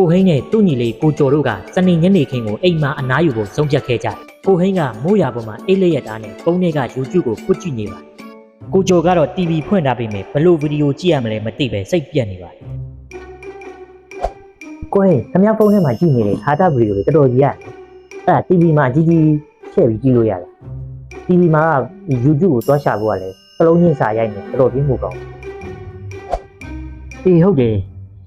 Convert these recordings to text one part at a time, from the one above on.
ကိုဟိန်းနဲ့သူ့ညီလေးကိုကျော်တို့ကစနေညနေခင်းကိုအိမ်မှာအနားယူဖို့ဆုံးဖြတ်ခဲ့ကြတယ်ကိုဟိန်းကမိုးရွာပေါ်မှာအိတ်လက်ရသားနဲ့ပုံးထဲက YouTube ကိုပွတ်ကြည့်နေပါတယ်ကိုကျော်ကတော့ TV ဖွင့်ထားပြီးမြဲဘလို့ဗီဒီယိုကြည့်ရမလဲမသိပဲစိတ်ပြက်နေပါတယ်ကိုဟိန်းခမရဖုန်းထဲမှာကြည့်နေတဲ့ဟာတာဗီဒီယိုတွေတော်တော်ကြီးရတယ်အဲ့ဒါ TV မှာကြီးကြီးထည့်ပြီးကြည့်လို့ရတယ် TV မှာက YouTube ကိုတွားရှာဖို့ကလည်းစလုံးချင်းစာရိုက်နေတော်တော်ပြင်းမှုကောင်းတယ်အေးဟုတ်တယ်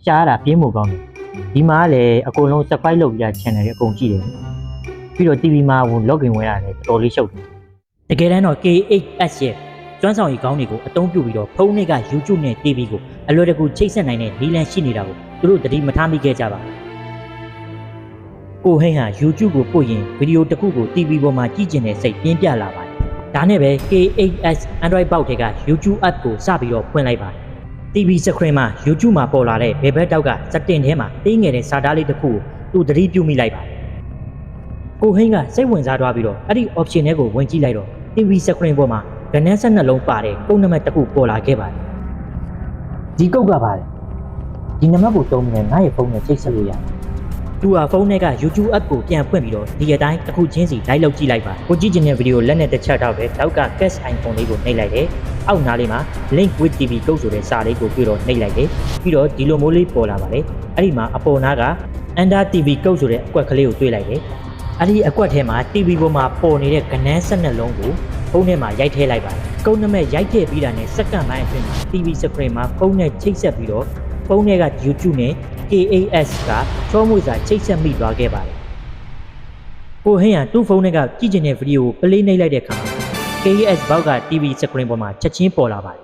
ရှားရတာပြင်းမှုကောင်းတယ် ဒီမှာကလည်းအကုန်လုံး subscribe လုပ်ပြီးတာ channel တွေအကုန်ကြည့်တယ်ပြီးတော့ TV မှာဝင် login ဝင်ရတယ်တော်တော်လေးရှုပ်တယ်တကယ်တမ်းတော့ K8S ရဲ့ကျွမ်းဆောင်ရည်ကောင်းတွေကိုအသုံးပြုပြီးတော့ဖုန်းတွေက YouTube နဲ့ TV ကိုအလွယ်တကူချိတ်ဆက်နိုင်တဲ့နည်းလမ်းရှိနေတာကိုသူတို့သတိမထားမိခဲ့ကြပါဘူးကိုဟိန်းဟာ YouTube ကိုပို့ရင်ဗီဒီယိုတစ်ခုကို TV ပေါ်မှာကြည့်ကျင်တဲ့စိတ်ပြင်းပြလာပါတယ်။ဒါနဲ့ပဲ K8S Android ပေါက်တွေက YouTube app ကိုစပြီးတော့ဖွင့်လိုက်ပါတယ်။ TV screen မှာ YouTube မှာပေါ်လာတဲ့ဘယ်ဘက်တောက်ကစတင်ထဲမှာတင်းငယ်တဲ့စာသားလေးတစ်ခုကိုသူသတိပြုမိလိုက်ပါတယ်။ကိုဟိန်းကစိတ်ဝင်စားသွားပြီးတော့အဲ့ဒီ option တွေကိုဝင်ကြည့်လိုက်တော့ TV screen ပေါ်မှာကနန်းဆက်နှလုံးပါတဲ့ပုံနံပါတ်တစ်ခုပေါ်လာခဲ့ပါတယ်။ဒီကုတ်ကပါတယ်။ဒီနံပါတ်ကိုတုံးပြီးငါ့ရဲ့ဖုန်းနဲ့ချိတ်ဆက်လို့ရတယ်။သူဟာဖုန်းထဲက YouTube app ကိုပြန်ဖွင့်ပြီးတော့ဒီအတိုင်းတစ်ခုချင်းစီလိုက်လုပ်ကြည့်လိုက်ပါကိုကြည့်ချင်တဲ့ဗီဒီယိုလက်နဲ့တစ်ချက်တော့ပဲနောက်က cache icon လေးကိုနှိပ်လိုက်တယ် အောက်နားလေးမှာ link with tv ကုတ်ဆိုတဲ့စာလေးကိုတွေ့တော့နှိပ်လိုက်တယ်ပြီးတော့ဒီလိုမျိုးလေးပေါ်လာပါတယ်အဲ့ဒီမှာအပေါ်နားက under tv ကုတ်ဆိုတဲ့အကွက်ကလေးကိုတွေ့လိုက်တယ်အဲ့ဒီအကွက်ထဲမှာ tv ပေါ်မှာပေါ်နေတဲ့ကနန်းဆက်နှလုံးကိုဖုန်းထဲမှာရိုက်ထည့်လိုက်ပါတယ်ကုန်းနမဲ့ရိုက်ထည့်ပြီးတာနဲ့စက္ကန့်ပိုင်းအတွင်းမှာ tv screen မှာဖုန်းနဲ့ချိတ်ဆက်ပြီးတော့ဖုန်းထဲက YouTube နဲ့ KAS ကချောမွေစာချိတ်ဆက်မိသွားခဲ့ပါတယ်။ကိုဟင်းကသူ့ဖုန်းထဲကကြည့်ကျင်တဲ့ဗီဒီယိုကိုပလေးနှိပ်လိုက်တဲ့အခါ KES ဘောက်က TV screen ပေါ်မှာချက်ချင်းပေါ်လာပါတယ်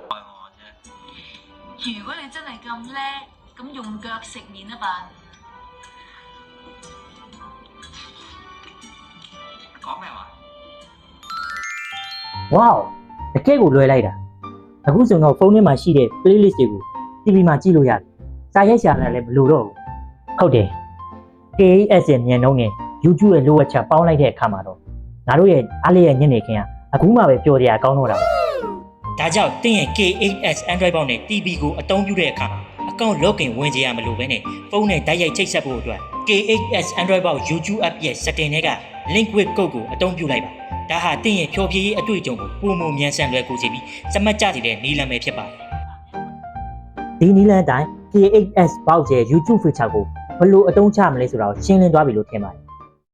Hiểu quá nên trên này cầm le Cầm dùng gợp xịt gì nữa bà Có mèo à? Wow တကယ်ကိုလွယ်လိုက်တာအခုဆိုတော့ဖုန်းထဲမှာရှိတဲ့ playlist တွေကို TV မှာကြည့်လို့ရတယ်စာရိုက်ရှာလည်းမလိုတော့ဘူးဟုတ်တယ် KES ရဲ့မြန်နှုန်းနဲ့ YouTube ရဲ့လိုအပ်ချက်ပေါင်းလိုက်တဲ့အခါမှာတော့ငါတို့ရဲ့အားလျက်ညနေခင်းက အခုမှပဲပျော်စရာကောင်းတော့တာပဲ။ဒါကြောင့်တင်းရဲ့ K8S Android ပေါက်နဲ့ TV ကိုအသုံးပြုတဲ့အခါမှာအကောင့် login ဝင်ကြရမလို့ပဲနဲ့ဖုန်းနဲ့တိုက်ရိုက်ချိတ်ဆက်ဖို့အတွက် K8S Android ပေါက် YouTube app ရဲ့ setting တွေက link with code ကိုအသုံးပြုလိုက်ပါဒါဟာတင်းရဲ့ဖြောပြရေးအတွေ့အကြုံကိုပုံမမြန်ဆန်လွယ်ကူစေပြီးစမတ်ကြတဲ့နီလန်ပဲဖြစ်ပါတယ်ဒီနီလန်တိုင်း K8S box ရဲ့ YouTube feature ကိုဘယ်လိုအသုံးချမလဲဆိုတာကိုရှင်းလင်းသွားပြီလို့ထင်ပါတယ်